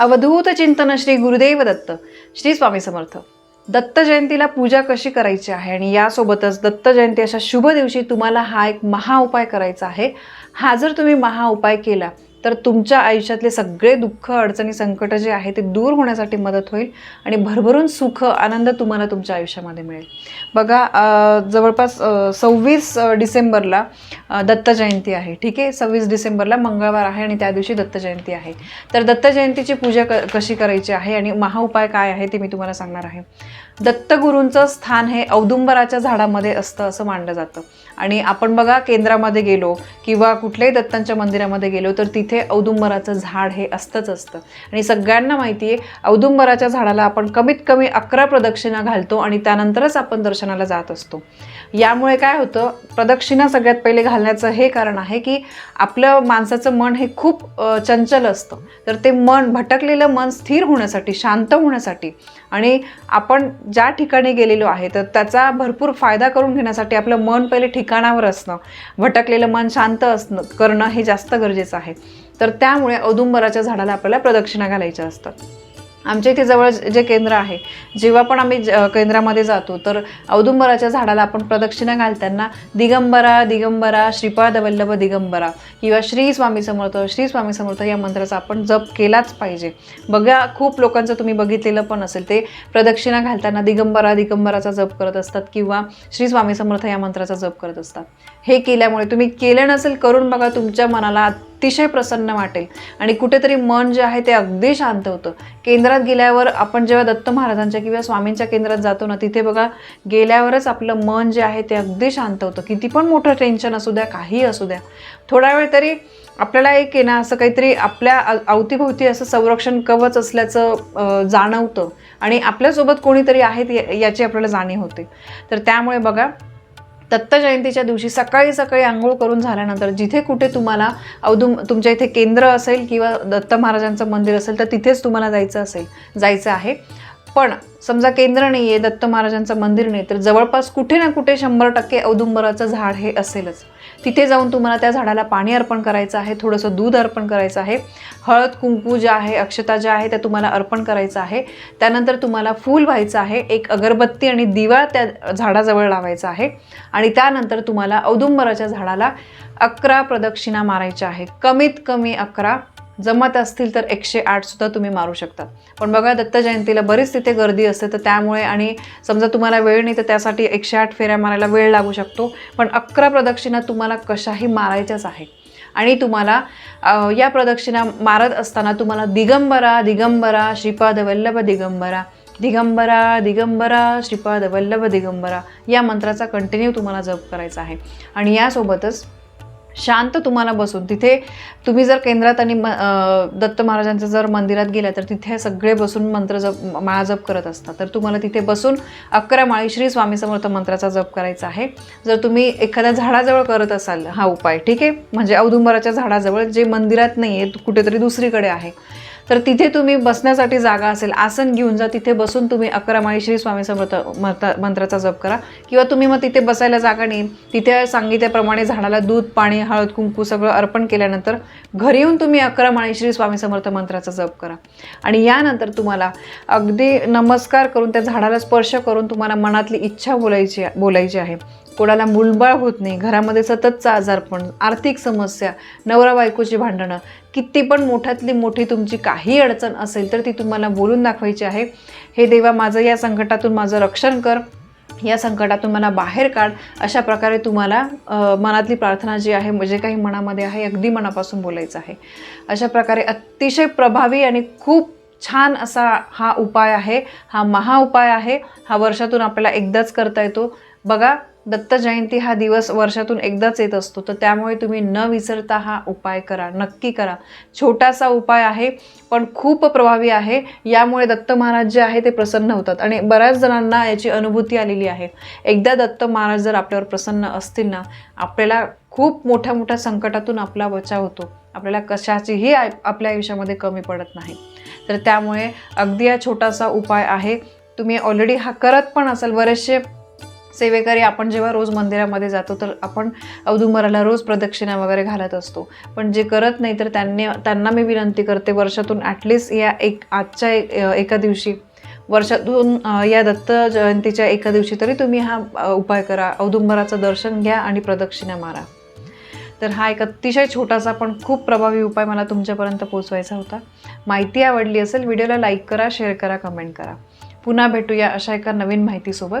अवधूत चिंतन श्री गुरुदेव दत्त श्री स्वामी समर्थ. दत्त जयंतीला पूजा कशी करायची आहे? आणि यासोबतच दत्त जयंती अशा शुभ दिवशी तुम्हाला हा एक महा उपाय करायचा आहे. हा जर तुम्ही महा उपाय केला तर तुमच्या आयुष्यातले सगळे दुःख अडचणी संकट जे आहे ते दूर होण्यासाठी मदत होईल आणि भरभरून सुख आनंद तुम्हाला तुमच्या आयुष्यामध्ये मिळेल. बघा जवळपास सव्वीस डिसेंबरला दत्त जयंती आहे. ठीक आहे? सव्वीस डिसेंबरला मंगळवार आहे आणि त्या दिवशी दत्त जयंती आहे. तर दत्त जयंतीची पूजा क कशी करायची आहे आणि महाउपाय काय आहे ते मी तुम्हाला सांगणार आहे. दत्तगुरूंचं स्थान हे औदुंबराच्या झाडामध्ये असतं असं मानलं जातं. आणि आपण बघा केंद्रामध्ये गेलो किंवा कुठल्याही दत्तांच्या मंदिरामध्ये गेलो तर तिथे औदुंबराचं झाड हे असतंच असतं. आणि सगळ्यांना माहिती आहे औदुंबराच्या झाडाला आपण कमीत कमी अकरा प्रदक्षिणा घालतो आणि त्यानंतरच आपण दर्शनाला जात असतो. यामुळे काय होतं प्रदक्षिणा सगळ्यात पहिले घालण्याचं हे कारण आहे की आपलं माणसाचं मन हे खूप चंचल असतं. तर ते मन भटकलेलं मन स्थिर होण्यासाठी शांत होण्यासाठी आणि आपण ज्या ठिकाणी गेलेलो आहे तर त्याचा भरपूर फायदा करून घेण्यासाठी आपलं मन पहिले ठिकाणावर असणं भटकलेलं मन शांत असणं करणं हे जास्त गरजेचं आहे. तर त्यामुळे औदुंबराच्या झाडाला आपल्याला प्रदक्षिणा घालायच्या असतात. आमच्या इथे जवळ जे केंद्र आहे जेव्हा पण आम्ही ज- केंद्रामध्ये जातो तर औदुंबराच्या झाडाला आपण प्रदक्षिणा घालताना दिगंबरा दिगंबरा श्रीपाद वल्लभ दिगंबरा किंवा श्री स्वामी समर्थ श्री स्वामी समर्थ या मंत्राचा आपण जप केलाच पाहिजे. बघा खूप लोकांचं तुम्ही बघितलेलं पण असेल ते प्रदक्षिणा घालताना दिगंबरा दिगंबराचा जप करत असतात किंवा श्री स्वामी समर्थ या मंत्राचा जप करत असतात. हे केल्यामुळे तुम्ही केलं नसेल करून बघा तुमच्या मनाला अतिशय प्रसन्न वाटेल. आणि कुठेतरी मन जे आहे ते अगदी शांत होतं. केंद्रात गेल्यावर आपण जेव्हा दत्त महाराजांच्या किंवा स्वामींच्या केंद्रात जातो ना तिथे बघा गेल्यावरच आपलं मन जे आहे ते अगदी शांत होतं. किती पण मोठं टेन्शन असू द्या काही असू द्या. थोडा वेळ तरी आपल्याला एक आहे ना असं काहीतरी आपल्या अवतीभोवती असं संरक्षण कवच असल्याचं जाणवतं. आणि आपल्यासोबत कोणीतरी आहेत या- याची आपल्याला जाणीव होते. तर त्यामुळे बघा दत्त जयंतीच्या दिवशी सकाळी सकाळी आंघोळ करून झाल्यानंतर जिथे कुठे तुम्हाला अवधूम तुमच्या इथे केंद्र असेल किंवा दत्त महाराजांचं मंदिर असेल तर तिथेच तुम्हाला जायचं असेल जायचं आहे. पण समजा केंद्र नाही आहे दत्त महाराजांचं मंदिर नाही तर जवळपास कुठे ना कुठे शंभर टक्के औदुंबराचं झाड हे असेलच. तिथे जाऊन तुम्हाला त्या झाडाला पाणी अर्पण करायचं आहे थोडंसं दूध अर्पण करायचं आहे. हळद कुंकू ज्या आहे अक्षता ज्या आहे त्या तुम्हाला अर्पण करायचं आहे. त्यानंतर तुम्हाला फूल व्हायचं आहे एक अगरबत्ती आणि दिवा त्या झाडाजवळ लावायचा आहे. आणि त्यानंतर तुम्हाला औदुंबराच्या झाडाला अकरा प्रदक्षिणा मारायच्या आहे कमीत कमी अकरा जमत असतील तर एकशे आठसुद्धा तुम्ही मारू शकता. पण बघा दत्त जयंतीला बरीच तिथे गर्दी असते तर त्यामुळे आणि समजा तुम्हाला वेळ नाही तर त्यासाठी एकशे आठ फेऱ्या मारायला वेळ लागू शकतो. पण अकरा प्रदक्षिणा तुम्हाला कशाही मारायच्याच आहे आणि तुम्हाला या प्रदक्षिणा मारत असताना तुम्हाला दिगंबरा दिगंबरा श्रीपाद वल्लभ दिगंबरा दिगंबरा दिगंबरा श्रीपाद वल्लभ दिगंबरा या मंत्राचा कंटिन्यू तुम्हाला जप करायचा आहे. आणि यासोबतच शांत तुम्हाला बसून. तिथे तुम्ही जर केंद्रात आणि म- दत्त महाराजांचं जर मंदिरात गेला तर तिथे सगळे बसून मंत्र जप माळा जप करत असतात. तर तुम्हाला तिथे बसून अकरा माळी श्री स्वामी समर्थ मंत्राचा जप करायचा आहे. जर तुम्ही एखाद्या झाडाजवळ करत असाल हा उपाय ठीक आहे? म्हणजे औदुंबराच्या झाडाजवळ जे मंदिरात नाही आहे कुठेतरी दुसरीकडे आहे. तर तिथे तुम्ही बसण्यासाठी जागा असेल आसन घेऊन जा तिथे बसून तुम्ही अकरा माळी श्री स्वामी समर्थ मंत्राचा जप करा. किंवा तुम्ही मग तिथे बसायला जागा नाही. तिथे सांगितल्याप्रमाणे झाडाला दूध पाणी हळद कुंकू सगळं अर्पण केल्यानंतर घरी येऊन तुम्ही अकरा माळी श्री स्वामी समर्थ मंत्राचा जप करा. आणि यानंतर तुम्हाला अगदी नमस्कार करून त्या झाडाला स्पर्श करून तुम्हाला मनातली इच्छा बोलायची बोलायची आहे. कोणाला मुलबाळ होत नाही. घरामध्ये सततचा आजारपण आर्थिक समस्या नवरा बायकोची भांडणं किती पण मोठ्यातली मोठी तुमची काही अडचण असेल तर ती तुम्हाला बोलून दाखवायची आहे. हे देवा माझं या संकटातून माझं रक्षण कर. या संकटातून मला बाहेर काढ. अशा प्रकारे तुम्हाला मनातली प्रार्थना जी आहे म्हणजे काही मनामध्ये आहे अगदी मनापासून बोलायचं आहे. अशा प्रकारे अतिशय प्रभावी आणि खूप छान असा हा उपाय आहे. हा महा उपाय आहे. हा वर्षातून आपल्याला एकदाच करता येतो. बघा दत्त जयंती हा दिवस वर्षातून एकदाच येत असतो. तर त्यामुळे तुम्ही न विसरता हा उपाय करा. नक्की करा. छोटासा उपाय आहे पण खूप प्रभावी आहे. यामुळे दत्त महाराज जे आहे ते प्रसन्न होतात. आणि बऱ्याच जणांना याची अनुभूती आलेली आहे. एकदा दत्त महाराज जर आपल्यावर प्रसन्न असतील ना आपल्याला खूप मोठ्या मोठ्या संकटातून आपला बचाव होतो. आपल्याला कशाचीही आपल्या आयुष्यामध्ये कमी पडत नाही. तर त्यामुळे अगदी हा छोटासा उपाय आहे. तुम्ही ऑलरेडी हा करत पण असाल. बरेचसे सेवेकरी आपण जेव्हा रोज मंदिरामध्ये जातो तर आपण औदुंबराला रोज प्रदक्षिणा वगैरे घालत असतो. पण जे करत नाही तर त्यांनी त्यांना मी विनंती करते वर्षातून ॲटलिस्ट या एक आजच्या एका दिवशी वर्षातून या दत्त जयंतीच्या एका दिवशी तरी तुम्ही हा उपाय करा. औदुंबराचं दर्शन घ्या आणि प्रदक्षिणा मारा. तर हा एक अतिशय छोटासा पण खूप प्रभावी उपाय मला तुमच्यापर्यंत पोचवायचा होता. माहिती आवडली असेल व्हिडिओला लाईक करा शेअर करा कमेंट करा. पुन्हा भेटूया अशा एका नवीन माहितीसोबत.